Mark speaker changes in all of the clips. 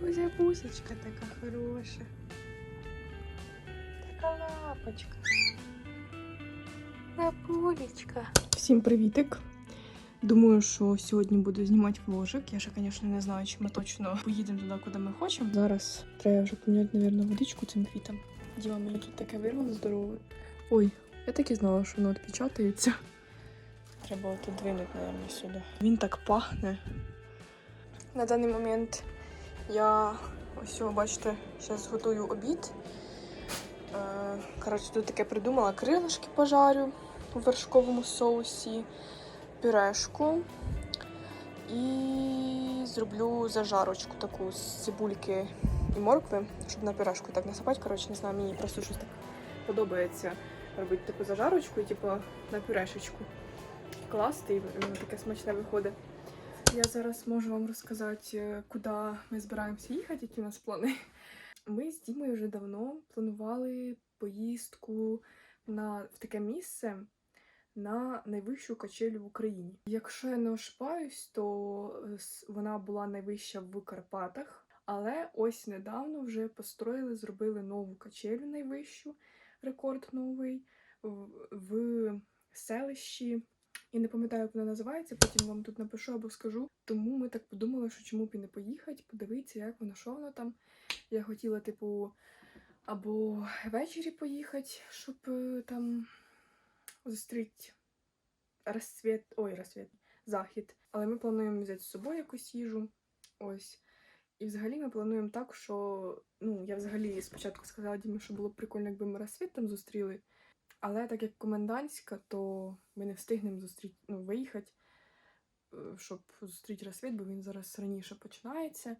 Speaker 1: Моя бусечка така хороша. Така лапочка. Лапулечка. Всім привітик. Думаю, що сьогодні буду знімати вложик. Я ще, звісно, не знаю, чи ми точно поїдемо туди, куди ми хочемо. Зараз треба вже поміняти, мабуть, водичку цим квітам. Діма мені тут таке вирвало здорове. Ой, я так і знала, що воно відпечатається. Треба тут двинути, мабуть, сюди. Він так пахне. На даний момент я ось, бачите, зараз готую обід. Е, Коротше, тут таке придумала крилишки пожарю у вершковому соусі, пюрешку і зроблю зажарочку таку з цибульки і моркви, щоб на пюрешку так насипати. Коротше, не знаю, мені просто щось так подобається робити таку зажарочку і типу на пюрешечку класти, і таке смачне виходить. Я зараз можу вам розказати, е, куди ми збираємося їхати, які у нас плани. Ми з Дімою вже давно планували поїздку на, в таке місце на найвищу качелю в Україні. Якщо я не ошибаюсь, то е, вона була найвища в Карпатах, але ось недавно вже построїли, зробили нову качелю найвищу, рекорд новий в, в селищі. І не пам'ятаю, як вона називається, потім вам тут напишу або скажу. Тому ми так подумали, що чому б і не поїхати, подивитися, як воно, що воно там. Я хотіла, типу, або ввечері поїхати, щоб е, там зустріти розцвіт, ой, розцвіт, захід. Але ми плануємо взяти з собою якусь їжу. Ось. І взагалі ми плануємо так, що ну, я взагалі спочатку сказала Дімі, що було б прикольно, якби ми розсвіт там зустріли. Але так як комендантська, то ми не встигнемо зустріти, ну, виїхати, е, щоб зустріти розсвіт, бо він зараз раніше починається.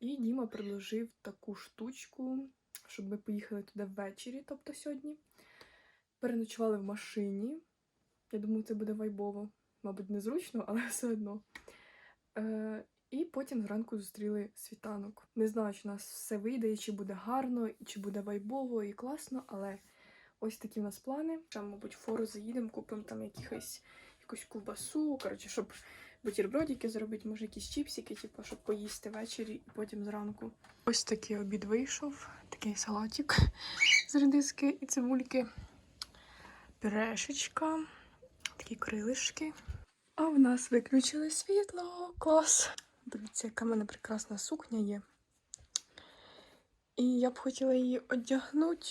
Speaker 1: І Діма предложив таку штучку, щоб ми поїхали туди ввечері, тобто сьогодні. Переночували в машині. Я думаю, це буде вайбово. Мабуть, незручно, але все одно. Е, і потім зранку зустріли світанок. Не знаю, чи у нас все вийде, і чи буде гарно, і чи буде вайбово і класно, але ось такі в нас плани. Там, мабуть, фору заїдемо, купимо там якихось якусь ковбасу, коротше, щоб бутербродики зробити, може якісь чіпсики, типу, щоб поїсти ввечері і потім зранку. Ось такий обід вийшов, такий салатик з редиски і цибульки, пюрешечка, такі крилишки. А в нас виключили світло. Клас! Дивіться, яка в мене прекрасна сукня є. І я б хотіла її одягнути,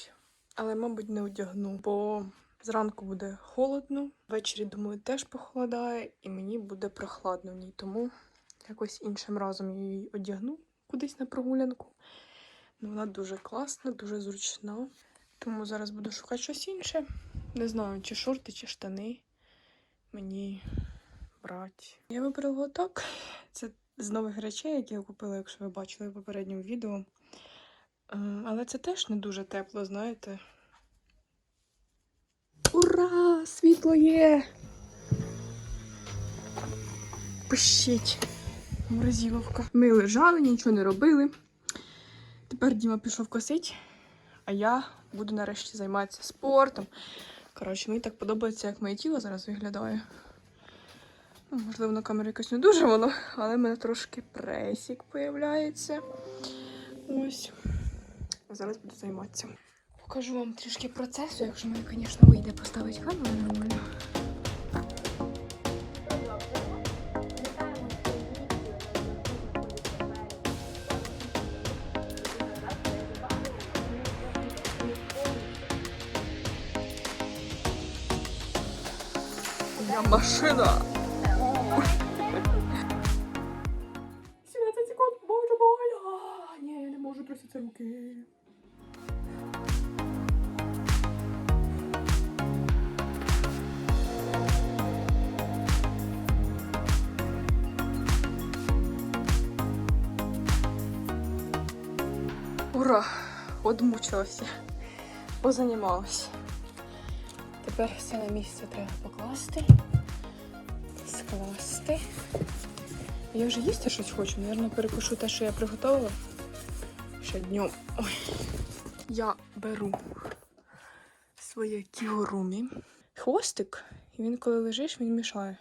Speaker 1: але, мабуть, не одягну, бо зранку буде холодно, ввечері, думаю, теж похолодає, і мені буде прохладно в ній. Тому якось іншим разом її одягну кудись на прогулянку. Ну, вона дуже класна, дуже зручна. Тому зараз буду шукати щось інше. Не знаю, чи шорти, чи штани мені брати. Я вибрала отак. Це з нових речей, які я купила, якщо ви бачили в попередньому відео. Е, Але це теж не дуже тепло, знаєте. Ура! Світло є! Пищить. Морозиловка. Ми лежали, нічого не робили. Тепер Діма пішов косить, а я буду нарешті займатися спортом. Коротше, мені так подобається, як моє тіло зараз виглядає. Ну, можливо, на камері якось не дуже воно, але в мене трошки пресік появляється. Ось. Зараз буду займатися. Покажу вам трішки процесу, якщо мені, звісно, вийде поставити камеру нормально. Я машина. 17 секунд, боже мой. А, Ні, я не можу труситися руки. Ура! Одмучилася. Позанімалася. Тепер все на місце треба покласти. Скласти. Я вже їсти щось хочу. Наверно, перекушу те, що я приготувала. Ще днем. Ой. Я беру своє кігурумі. Хвостик, і він, коли лежиш, він мішає.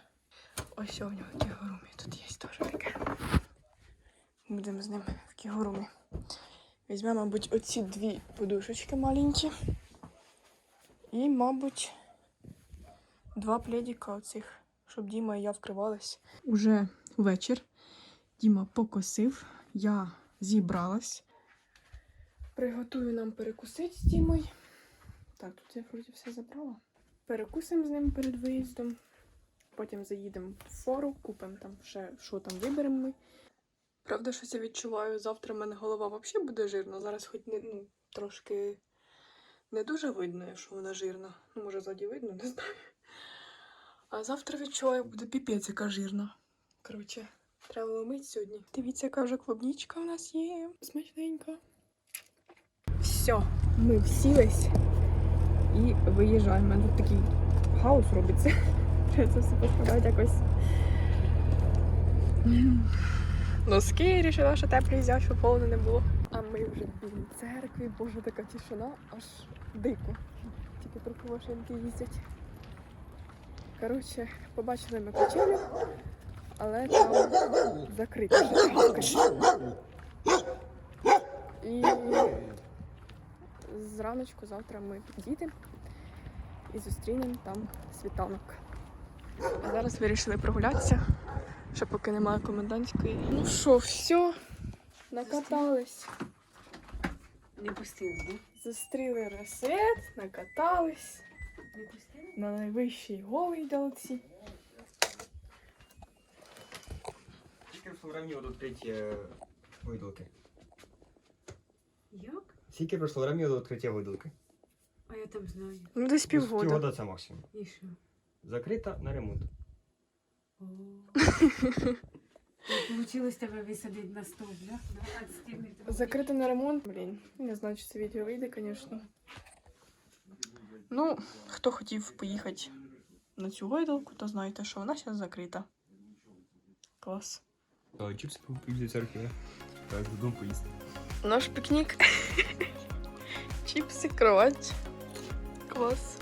Speaker 1: Ось у нього кігурумі. Тут є теж таке. Будемо з ним в кігурумі. Візьмемо, мабуть, оці дві подушечки маленькі. І, мабуть, два пледіка оцих, щоб Діма і я вкривались. Уже вечір. Діма покосив, я зібралась. Приготую нам перекусити з Дімою. Так, тут я вроді все забрала. Перекусимо з ним перед виїздом. Потім заїдемо в фору, купимо там ще, що там виберемо ми. Правда, щось я відчуваю, завтра в мене голова взагалі буде жирна. Зараз хоч не, ну, трошки не дуже видно, що вона жирна. Ну, може, ззаді видно, не знаю. А завтра відчуваю, буде піпець, яка жирна. Коротше, треба ломити сьогодні. Дивіться, яка вже клубнічка у нас є. Смачненька. Все, ми всілись і виїжджаємо. У мене тут такий хаос робиться. Треба це все поскладати якось. Носки рішила, що теплі взяти, щоб холодно не було. А ми вже біля церкви, боже, така тишина, аж дико. Тільки трохи машинки їздять. Коротше, побачили ми качелю, але там закрита. І зраночку завтра ми підійдемо і зустрінемо там світанок. А зараз вирішили прогулятися, ще поки немає комендантської. Ну що, все, накатались.
Speaker 2: Не пустили, да?
Speaker 1: Зустріли ресет, накатались
Speaker 2: Не пустили?
Speaker 1: на найвищій голій далці.
Speaker 3: Скільки пройшло времени до відкриття видалки?
Speaker 2: Як?
Speaker 3: Скільки пройшло времени до відкриття видалки?
Speaker 2: А я там знаю.
Speaker 1: Ну, десь півгода.
Speaker 3: Півгода це максимум.
Speaker 2: І що?
Speaker 3: Закрита на ремонт.
Speaker 2: О. Получилось тебе висадити на стол, да? 12 метрів.
Speaker 1: Закрито на ремонт. Блін, не знаю, чи це відео вийде, звісно. Ну, хто хотів поїхати на цю гойдалку, то знаєте, що вона зараз закрита. Клас.
Speaker 3: А чіпси після церкви, так, додому поїсти.
Speaker 1: Наш пікнік. Чіпси, кровать. Клас.